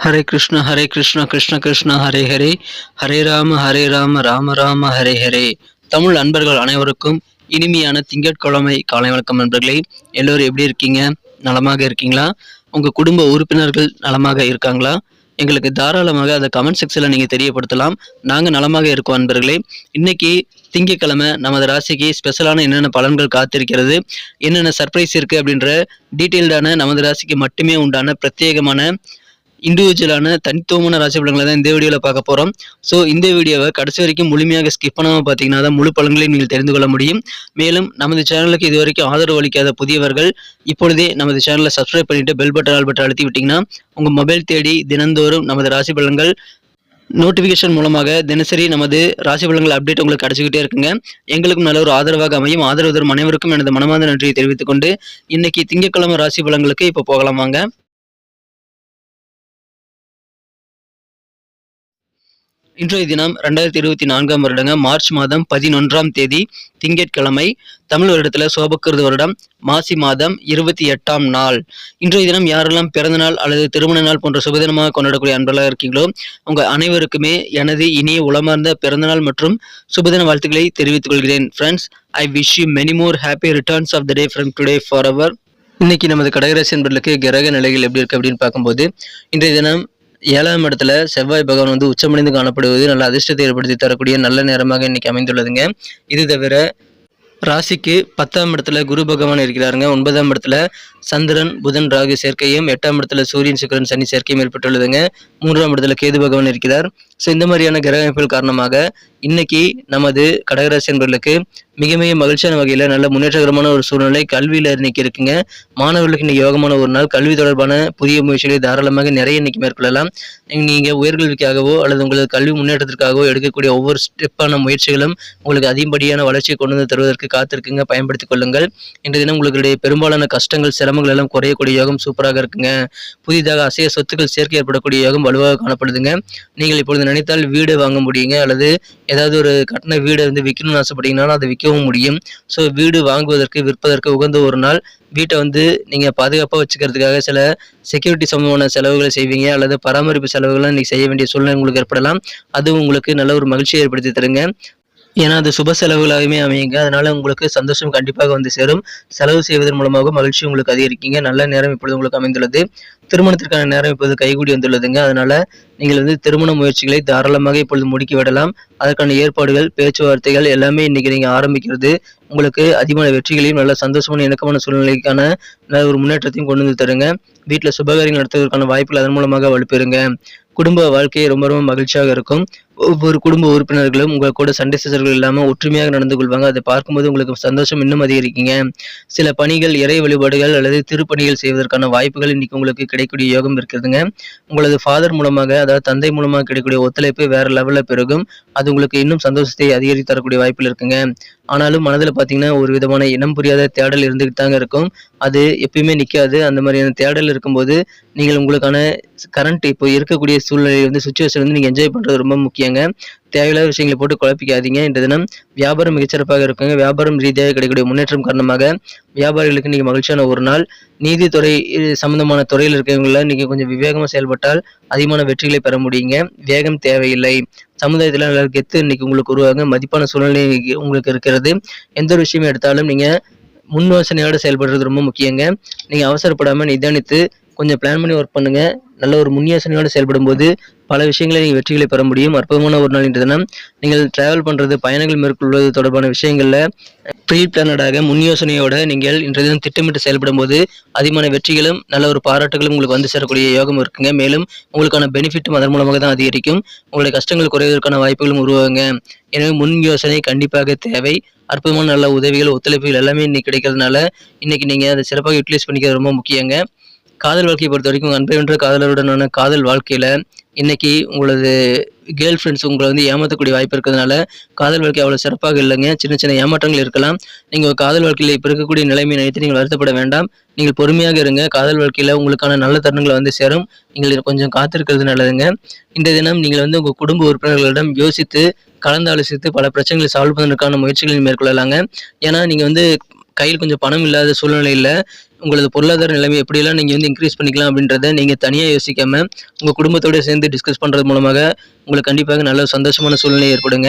ஹரே கிருஷ்ண ஹரே கிருஷ்ண கிருஷ்ண கிருஷ்ண ஹரே ஹரே ஹரே ராம ஹரே ராம ராம ராம ஹரே ஹரே தமிழ் அன்பர்கள் அனைவருக்கும் இனிமையான திங்கட்கிழமை காலை வணக்கம் நண்பர்களே. எல்லோரும் எப்படி இருக்கீங்க? நலமாக இருக்கீங்களா? உங்கள் குடும்ப உறுப்பினர்கள் நலமாக இருக்காங்களா? எங்களுக்கு தாராளமாக அதை கமெண்ட் செக்ஷனில் நீங்கள் தெரியப்படுத்தலாம். நாங்கள் நலமாக இருக்கோம் அன்பர்களே. இன்னைக்கு திங்கட்கிழமை நமது ராசிக்கு ஸ்பெஷலான என்னென்ன பலன்கள் காத்திருக்கிறது என்னென்ன சர்ப்ரைஸ் இருக்குது அப்படின்ற டீட்டெயில்டான நமது ராசிக்கு மட்டுமே உண்டான பிரத்யேகமான இண்டிவிஜுவலான தனித்துவமான ராசி பலன்களை தான் இந்த வீடியோவில் பார்க்க போகிறோம் ஸோ இந்த வீடியோவை கடைசி வரைக்கும் முழுமையாக ஸ்கிப் பண்ணாமல் பார்த்தீங்கன்னா தான் முழு பலன்களையும் நீங்கள் தெரிந்து கொள்ள முடியும். மேலும் நமது சேனலுக்கு இதுவரைக்கும் ஆதரவு அளிக்காத புதியவர்கள் இப்பொழுதே நமது சேனலை சப்ஸ்கிரைப் பண்ணிவிட்டு பெல் பட்டன் ஆல் பட்டன் அழுத்தி விட்டிங்கன்னா உங்கள் மொபைல் தேடி தினந்தோறும் நமது ராசி பலன்கள் நோட்டிஃபிகேஷன் மூலமாக தினசரி நமது ராசி பலன்கள் அப்டேட் உங்களுக்கு கிடைச்சிக்கிட்டே இருக்குங்க. எங்களுக்கும் நல்ல ஒரு ஆதரவாக அமையும். ஆதரவு தரும் அனைவருக்கும் எனது மனமார்ந்த நன்றியை தெரிவித்துக்கொண்டு இன்றைக்கி இன்னைக்கு திங்கட்கிழமை ராசி பலன்களுக்கு இப்போ போகலாம் வாங்க. இன்றைய தினம் ரெண்டாயிரத்தி இருபத்தி நான்காம் வருடங்க மார்ச் மாதம் பதினொன்றாம் தேதி திங்கட்கிழமை தமிழ் வருடத்தில் சோபக்கிருது வருடம் மாசி மாதம் இருபத்தி எட்டாம் நாள். இன்றைய தினம் யாரெல்லாம் பிறந்த நாள் அல்லது திருமண நாள் போன்ற சுபதினமாக கொண்டாடக்கூடிய அன்பர்களாக இருக்கீங்களோ உங்கள் அனைவருக்குமே எனது இனிய உளமார்ந்த பிறந்தநாள் மற்றும் சுபதின வாழ்த்துக்களை தெரிவித்துக் கொள்கிறேன். Friends I wish you many more happy returns of the day from today for our இன்னைக்கு நமது கடகராசி என்பர்களுக்கு கிரக நிலைகள் எப்படி இருக்கு அப்படின்னு பார்க்கும்போது இன்றைய தினம் ஏழாம் இடத்துல செவ்வாய் பகவான் வந்து உச்சமடைந்து காணப்படுவது நல்ல அதிர்ஷ்டத்தை ஏற்படுத்தி தரக்கூடிய நல்ல நேரமாக இன்னைக்கு அமைந்துள்ளதுங்க. இது தவிர ராசிக்கு பத்தாம் இடத்துல குரு பகவான் இருக்கிறாருங்க. ஒன்பதாம் இடத்துல சந்திரன் புதன் ராகு சேர்க்கையும் எட்டாம் இடத்துல சூரியன் சுக்கரன் சனி சேர்க்கையும் ஏற்பட்டுள்ளதுங்க. மூன்றாம் இடத்துல கேது பகவான் இருக்கிறார். ஸோ இந்த மாதிரியான கிரக அமைப்புகள் காரணமாக இன்னைக்கு நமது கடகராசி என்பர்களுக்கு மிக மிக மகிழ்ச்சியான வகையில் நல்ல முன்னேற்றகரமான ஒரு சூழ்நிலை கல்வியில் இன்னைக்கு இருக்குங்க. மாணவர்களுக்கு இன்னைக்கு யோகமான ஒரு நாள். கல்வி தொடர்பான புதிய முயற்சிகளை தாராளமாக நிறைய இன்னைக்கு மேற்கொள்ளலாம். நீங்கள் உயர்கல்விக்காகவோ அல்லது உங்களது கல்வி முன்னேற்றத்திற்காகவோ எடுக்கக்கூடிய ஒவ்வொரு ஸ்டெப்பான முயற்சிகளும் உங்களுக்கு அதிகப்படியான வளர்ச்சியை கொண்டு வந்து தருவதற்கு காத்திருக்குங்க. பயன்படுத்திக் கொள்ளுங்கள். இன்றைய தினம் உங்களுடைய பெரும்பாலான கஷ்டங்கள் சிரமங்கள் எல்லாம் குறையக்கூடிய யோகம் சூப்பராக இருக்குங்க. புதிதாக அசைய சொத்துக்கள் சேர்க்கை ஏற்படக்கூடிய யோகம் வலுவாக காணப்படுதுங்க. நீங்கள் இப்பொழுது நினைத்தால் வீடு வாங்க முடியுங்க அல்லது ஏதாவது ஒரு கட்டின வீடை வந்து விற்கணும்னு ஆசைப்பட்டீங்கனாலும் அதை விற்கவும் முடியும். ஸோ வீடு வாங்குவதற்கு விற்பதற்கு உகந்த ஒரு நாள். வீட்டை வந்து நீங்கள் பாதுகாப்பாக வச்சுக்கிறதுக்காக சில செக்யூரிட்டி சம்பந்தமான செலவுகளை செய்வீங்க அல்லது பராமரிப்பு செலவுகளை நீங்கள் செய்ய வேண்டிய சூழ்நிலை உங்களுக்கு ஏற்படலாம். அதுவும் உங்களுக்கு நல்ல ஒரு மகிழ்ச்சியை ஏற்படுத்தி தருங்க. ஏன்னா அது சுப செலவுகளாகவே அமையுங்க. அதனால உங்களுக்கு சந்தோஷம் கண்டிப்பாக வந்து சேரும். செலவு செய்வதன் மூலமாக மகிழ்ச்சி உங்களுக்கு அதிகரிக்கீங்க. நல்ல நேரம் இப்பொழுது உங்களுக்கு அமைந்துள்ளது. திருமணத்திற்கான நேரம் இப்போது கைகூடி வந்துள்ளதுங்க. அதனால நீங்கள் வந்து திருமண முயற்சிகளை தாராளமாக இப்பொழுது முடுக்கி விடலாம். அதற்கான ஏற்பாடுகள் பேச்சுவார்த்தைகள் எல்லாமே இன்னைக்கு நீங்கள் ஆரம்பிக்கிறது உங்களுக்கு அதிகமான வெற்றிகளையும் நல்ல சந்தோஷமான இணக்கமான சூழ்நிலைக்கான நல்ல ஒரு முன்னேற்றத்தையும் கொண்டு வந்து தருங்க. வீட்டில் சுபகாரியங்கள் நடத்துவதற்கான வாய்ப்புகள் அதன் மூலமாக வலுப்பெறுங்க. குடும்ப வாழ்க்கை ரொம்ப ரொம்ப மகிழ்ச்சியாக இருக்கும். ஒவ்வொரு குடும்ப உறுப்பினர்களும் உங்கள் கூட சண்டை சச்சரவுகள் இல்லாமல் ஒற்றுமையாக நடந்து கொள்வாங்க. அதை பார்க்கும்போது உங்களுக்கு சந்தோஷம் இன்னும் அதிகரிக்குங்க. சில பணிகள் இறை வழிபாடுகள் அல்லது திருப்பணிகள் செய்வதற்கான வாய்ப்புகள் இன்னைக்கு உங்களுக்கு கிடைக்கக்கூடிய யோகம் இருக்கிறதுங்க. உங்களது ஃபாதர் மூலமாக அதாவது தந்தை மூலமாக கிடைக்கக்கூடிய ஒத்துழைப்பு வேற லெவலில் பெருகும். அது உங்களுக்கு இன்னும் சந்தோஷத்தை அதிகரித்து தரக்கூடிய வாய்ப்பில் இருக்குங்க. ஆனாலும் மனதில் பார்த்தீங்கன்னா ஒரு விதமான இனம் புரியாத தேடல் இருந்துகிட்டு தாங்க இருக்கும். அது எப்பயுமே நிற்காது அந்த மாதிரியான தேடல் இருக்கும்போது நீங்கள் உங்களுக்கான கரண்ட் இப்போ இருக்கக்கூடிய சூழ்நிலை வந்து சுச்சுவேஷன் வந்து நீங்கள் என்ஜாய் பண்ணுறது ரொம்ப முக்கியம் செய்யுங்க தேவையில்லாத விஷயங்களை போட்டு குழப்பிக்காதீங்க. இந்த தினம் வியாபாரம் மிகச்சிறப்பாக இருக்குங்க. வியாபாரம் ரீதியாக கிடைக்கக்கூடிய முன்னேற்றம் காரணமாக வியாபாரிகளுக்கு இன்றைக்கி மகிழ்ச்சியான ஒரு நாள். நீதித்துறை சம்பந்தமான துறையில் இருக்கிறவங்கள நீங்கள் கொஞ்சம் விவேகமாக செயல்பட்டால் அதிகமான வெற்றிகளை பெற முடியுங்க. வேகம் தேவையில்லை. சமுதாயத்தில் நல்ல கெத்து இன்னைக்கு உங்களுக்கு உருவாங்க மதிப்பான சூழ்நிலை உங்களுக்கு இருக்கிறது. எந்த ஒரு விஷயம் எடுத்தாலும் நீங்கள் முன் யோசனையோடு செயல்படுறது ரொம்ப முக்கியங்க. நீங்கள் அவசரப்படாமல் நிதானித்து கொஞ்சம் பிளான் பண்ணி ஒர்க் பண்ணுங்கள் நல்ல ஒரு முன் செயல்படும் போது பல விஷயங்களை நீங்கள் வெற்றிகளை பெற முடியும். அற்புதமான ஒரு நாள் இன்று தினம். நீங்கள் ட்ராவல் பண்ணுறது பயணங்கள் மேற்கொள்வது தொடர்பான விஷயங்களில் ப்ரீ பிளானடாக முன் யோசனையோட நீங்கள் இன்றைய தினம் திட்டமிட்டு செயல்படும் போது அதிகமான வெற்றிகளும் நல்ல ஒரு பாராட்டுகளும் உங்களுக்கு வந்து சேரக்கூடிய யோகம் இருக்குங்க. மேலும் உங்களுக்கான பெனிஃபிட்டும் அதன் மூலமாக தான் அதிகரிக்கும். உங்களுடைய கஷ்டங்கள் குறைவதற்கான வாய்ப்புகளும் உருவாகுங்க. எனவே முன் யோசனை கண்டிப்பாக தேவை. அற்புதமான நல்ல உதவிகள் ஒத்துழைப்புகள் எல்லாமே இன்னைக்கு கிடைக்கிறதுனால இன்னைக்கு நீங்கள் அதை சிறப்பாக யூட்டிலைஸ் பண்ணிக்கிறது ரொம்ப முக்கியங்க. காதல் வாழ்க்கையை பொறுத்த வரைக்கும் அன்பை வென்ற காதலருடனான காதல் வாழ்க்கையில் இன்னைக்கு உங்களது கேர்ள் ஃப்ரெண்ட்ஸ் உங்களை வந்து ஏமாற்றக்கூடிய வாய்ப்பு இருக்கிறதுனால காதல் வாழ்க்கை அவ்வளோ சிறப்பாக இல்லைங்க. சின்ன சின்ன ஏமாற்றங்கள் இருக்கலாம். நீங்கள் காதல் வாழ்க்கையில் இப்போ இருக்கக்கூடிய நிலைமை நினைத்து நீங்கள் வருத்தப்பட வேண்டாம். நீங்கள் பொறுமையாக இருங்க. காதல் வாழ்க்கையில் உங்களுக்கான நல்ல தருணங்களை வந்து சேரும். நீங்கள் கொஞ்சம் காத்திருக்கிறது நல்லதுங்க. இந்த தினம் நீங்கள் வந்து உங்கள் குடும்ப உறுப்பினர்களிடம் யோசித்து கலந்தாலோசித்து பல பிரச்சனைகளை சால்வ் பண்ணுறதுக்கான முயற்சிகளை மேற்கொள்ளலாங்க. ஏன்னா நீங்கள் வந்து கையில் கொஞ்சம் பணம் இல்லாத சூழ்நிலையில் உங்களது பொருளாதார நிலைமை எப்படியெல்லாம் நீங்கள் வந்து இன்க்ரீஸ் பண்ணிக்கலாம் அப்படின்றத நீங்கள் தனியாக யோசிக்காமல் உங்கள் குடும்பத்தோடு சேர்ந்து டிஸ்கஸ் பண்ணுறது மூலமாக உங்களுக்கு கண்டிப்பாக நல்ல சந்தோஷமான சூழ்நிலை ஏற்படுங்க.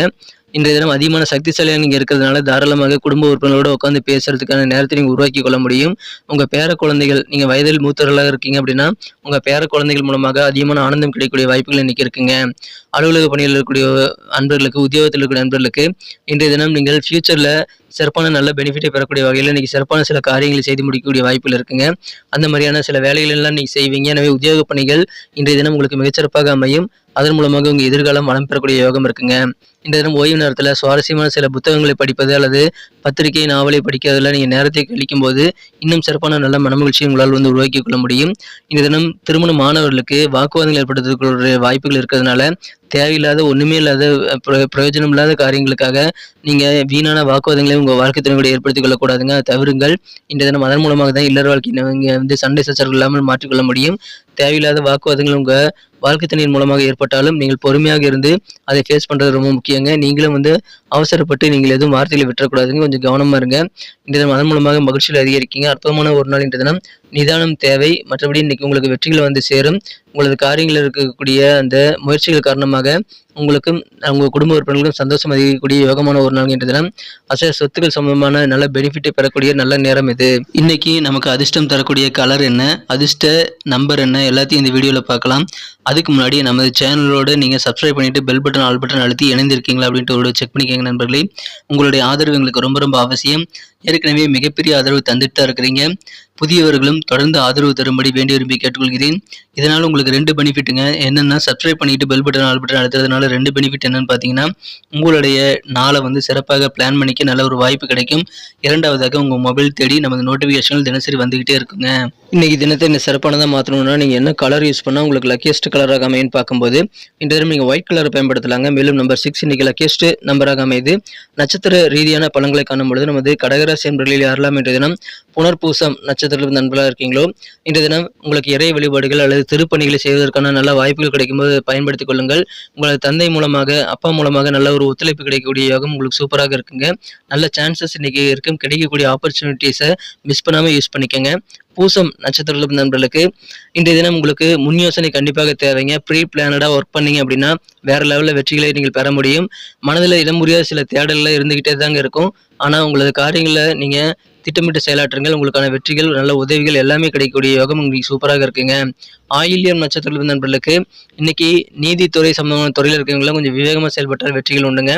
இன்றைய தினம் அதிகமான சக்திசாலியாக நீங்கள் இருக்கிறதுனால தாராளமாக குடும்ப உறுப்பினர்களோட உட்காந்து பேசுறதுக்கான நேரத்தை நீங்கள் உருவாக்கி கொள்ள முடியும். உங்கள் பேர குழந்தைகள் நீங்கள் வயதில் மூத்தவர்களாக இருக்கீங்க அப்படின்னா உங்கள் பேர குழந்தைகள் மூலமாக அதிகமான ஆனந்தம் கிடைக்கக்கூடிய வாய்ப்புகள் இன்னைக்கு இருக்குங்க. அலுவலக பணியில் இருக்கக்கூடிய அன்பர்களுக்கு உத்தியோகத்தில் இருக்கக்கூடிய அன்பர்களுக்கு இன்றைய தினம் நீங்கள் ஃபியூச்சரில் சிறப்பான நல்ல பெனிஃபிட்டை பெறக்கூடிய வகையில் இன்றைக்கி சிறப்பான சில காரியங்களை செய்து முடிக்கக்கூடிய வாய்ப்புகள் இருக்குங்க. அந்த மாதிரியான சில வேலைகள் எல்லாம் நீங்கள் செய்வீங்க. எனவே உத்தியோக பணிகள் இன்றைய தினம் உங்களுக்கு மிகச்சிறப்பாக அமையும். அதன் மூலமாக உங்கள் எதிர்காலம் வளம் பெறக்கூடிய யோகம் இருக்குங்க. இந்த தினம் ஓய்வு நேரத்தில் சுவாரஸ்யமான சில புத்தகங்களை படிப்பது அல்லது பத்திரிகை நாவலை படிக்கிறதுல நீங்கள் நேரத்தை கழிக்கும் போது இன்னும் சிறப்பான நல்ல மனமகிழ்ச்சியை உங்களால் வந்து உருவாக்கி கொள்ள முடியும். இந்த தினம் திருமண மாணவர்களுக்கு வாக்குவாதங்கள் ஏற்படுத்தக்கூடிய வாய்ப்புகள் இருக்கிறதுனால தேவையில்லாத ஒன்றுமே இல்லாத பிரயோஜனம் இல்லாத காரியங்களுக்காக நீங்கள் வீணான வாக்குவாதங்களை உங்கள் வாழ்க்கை துணையோட ஏற்படுத்திக் கொள்ளக்கூடாதுங்க. தவிருங்கள். இந்த தினம் அதன் மூலமாக தான் இல்லற வாழ்க்கையை நீங்கள் வந்து சண்டை சச்சரவு இல்லாமல் மாற்றிக்கொள்ள முடியும். தேவையில்லாத வாக்குவாதங்கள் உங்கள் வாழ்க்கை தண்ணீர் மூலமாக ஏற்பட்டாலும் நீங்கள் பொறுமையாக இருந்து அதை ஃபேஸ் பண்ணுறது ரொம்ப முக்கியங்க. நீங்களும் வந்து அவசரப்பட்டு நீங்கள் எதுவும் வார்த்தைகளை விட்டுறக்கூடாதுங்க. கொஞ்சம் கவனமாக இருங்க. இந்த தினம் அதன் மூலமாக மகிழ்ச்சியில் அதிகரிக்கீங்க அற்புதமான ஒரு நாள் இன்றைய தினம். நிதானம் தேவை. மற்றபடி இன்னைக்கு உங்களுக்கு வெற்றிகள் வந்து சேரும். உங்களது காரியங்களில் இருக்கக்கூடிய அந்த முயற்சிகள் காரணமாக உங்களுக்கும் உங்கள் குடும்ப உறுப்பினர்களுக்கும் சந்தோஷம் அதிகரிக்கக்கூடிய யோகமான ஒரு நாள் என்ற தினம். அசை சொத்துக்கள் சம்பந்தமான நல்ல பெனிஃபிட்டை பெறக்கூடிய நல்ல நேரம் இது. இன்னைக்கு நமக்கு அதிர்ஷ்டம் தரக்கூடிய கலர் என்ன? அதிர்ஷ்ட நம்பர் என்ன? எல்லாத்தையும் இந்த வீடியோவில் பார்க்கலாம். அதுக்கு முன்னாடி நமது சேனலோடு நீங்கள் சப்ஸ்கிரைப் பண்ணிட்டு பெல் பட்டன் ஆல் பட்டன் அழுத்தி இணைந்திருக்கீங்களா அப்படின்ட்டு ஒரு செக் பண்ணிக்கோங்க நண்பர்களே. உங்களுடைய ஆதரவு எங்களுக்கு ரொம்ப ரொம்ப அவசியம். ஏற்கனவே மிகப்பெரிய ஆதரவு தந்துட்டு தான் இருக்கிறீங்க. புதியவர்களும் தொடர்ந்து ஆதரவு தரும்படி வேண்டி விரும்பி கேட்டுக்கொள்கிறேன். இதனால் உங்களுக்கு ரெண்டு பெனிஃபிட்டுங்க. என்னென்னா சப்ஸ்கிரைப் பண்ணிட்டு பெல் பட்டன் ஆல் பட்டன் அழுத்துறதுனால ரெண்டு பெனிஃபிட் என்னன்னு பார்த்தீங்கன்னா உங்களுடைய நாளை வந்து சிறப்பாக பிளான் பண்ணிக்க நல்ல ஒரு வாய்ப்பு கிடைக்கும். இரண்டாவதாக உங்கள் மொபைல் தேடி நமது நோட்டிஃபிகேஷன்கள் தினசரி வந்துகிட்டே இருக்குங்க. இன்னைக்கு தினத்தை இந்த சிறப்பானதாக மாற்றணும்னா நீங்கள் என்ன கலர் யூஸ் பண்ணால் உங்களுக்கு லக்கியஸ்ட் கலராக அமையன்னு பார்க்கும்போது இந்த தினம் நீங்கள் ஒயிட் கலரை பயன்படுத்தலாங்க. மேலும் நம்பர் சிக்ஸ் இன்னைக்கு லக்கியஸ்ட் நம்பராக அமையுது. நட்சத்திர ரீதியான பலன்களை காணும் பொழுது நமது கடகராசி என்பர்களில் யாரெல்லாம் இன்றைய தினம் புனர்பூசம் நட்சத்திரத்தில் நண்பர்களாக இருக்கீங்களோ இன்றைய தினம் உங்களுக்கு இறை வழிபாடுகள் அல்லது திருப்பணிகளை செய்வதற்கான நல்ல வாய்ப்புகள் கிடைக்கும்போது பயன்படுத்திக் கொள்ளுங்கள். உங்களது தந்தை மூலமாக அப்பா மூலமாக நல்ல ஒரு ஒத்துழைப்பு கிடைக்கக்கூடிய யோகம் உங்களுக்கு சூப்பராக இருக்குங்க. நல்ல சான்சஸ் இன்னைக்கு இருக்கும். கிடைக்கக்கூடிய ஆப்பர்ச்சுனிட்டிஸை மிஸ் பண்ணாமல் யூஸ் பண்ணிக்கோங்க. பூசம் நட்சத்திரத்தில் நண்பர்களுக்கு இன்றைய தினம் உங்களுக்கு முன் யோசனை கண்டிப்பாக தேவைங்க. ப்ரீ பிளானடாக ஒர்க் பண்ணீங்க அப்படின்னா வேற லெவலில் வெற்றிகளை நீங்கள் பெற முடியும். மனதில் இடம் முடியாத சில தேடலில் இருந்துக்கிட்டே தாங்க இருக்கும். ஆனால் உங்களது காரியங்களை நீங்கள் திட்டமிட்டு செயலாற்றுங்கள் உங்களுக்கான வெற்றிகள் நல்ல உதவிகள் எல்லாமே கிடைக்கக்கூடிய யோகம் உங்களுக்கு சூப்பராக இருக்குங்க. ஆயில்யம் நட்சத்திரத்தில் நண்பர்களுக்கு இன்னைக்கு நீதித்துறை சம்பந்தமான துறையில் இருக்கிறவங்களாம் கொஞ்சம் விவேகமாக செயல்பட்டால் வெற்றிகள் உண்டுங்க.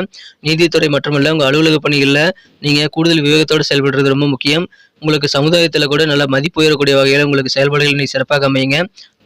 நீதித்துறை மட்டுமல்ல உங்கள் அலுவலக பணிகளில் நீங்கள் கூடுதல் விவேகத்தோடு செயல்படுறது ரொம்ப முக்கியம். உங்களுக்கு சமுதாயத்தில் கூட நல்ல மதிப்பு உயரக்கூடிய வகையில் உங்களுக்கு செயல்பாடுகள் இன்னைக்கு சிறப்பாக அமையுங்க.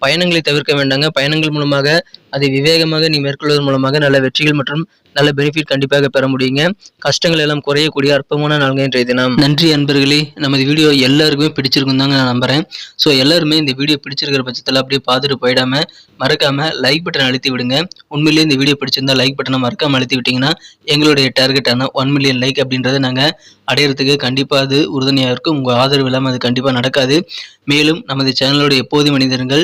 பயணங்களை தவிர்க்க வேண்டாங்க. பயணங்கள் மூலமாக அதை விவேகமாக நீ மேற்கொள்வதன் மூலமாக நல்ல வெற்றிகள் மற்றும் நல்ல பெனிஃபிட் கண்டிப்பாக பெற முடியுங்க. கஷ்டங்கள் எல்லாம் குறையக்கூடிய அற்பமான நாள்கள் இன்றைய தினம். நன்றி அன்பர்களே. நமது வீடியோ எல்லாருக்குமே பிடிச்சிருக்கும் தாங்க நான் நம்புறேன். ஸோ எல்லாருமே இந்த வீடியோ பிடிச்சிருக்கிற பட்சத்தில் அப்படியே பார்த்துட்டு போயிடாம மறக்காம லைக் பட்டன் அழுத்தி விடுங்க. உண்மையிலேயே இந்த வீடியோ பிடிச்சிருந்தா லைக் பட்டனை மறக்காம அழுத்தி விட்டீங்கன்னா எங்களுடைய டார்கெட்டான ஒன் மில்லியன் லைக் அப்படின்றத நாங்கள் அடையிறதுக்கு கண்டிப்பாக அது உறுதுணையாக இருக்கும். உங்கள் ஆதரவு இல்லாமல் அது கண்டிப்பாக நடக்காது. மேலும் நமது சேனலோட எப்போதும் மனிதர்கள்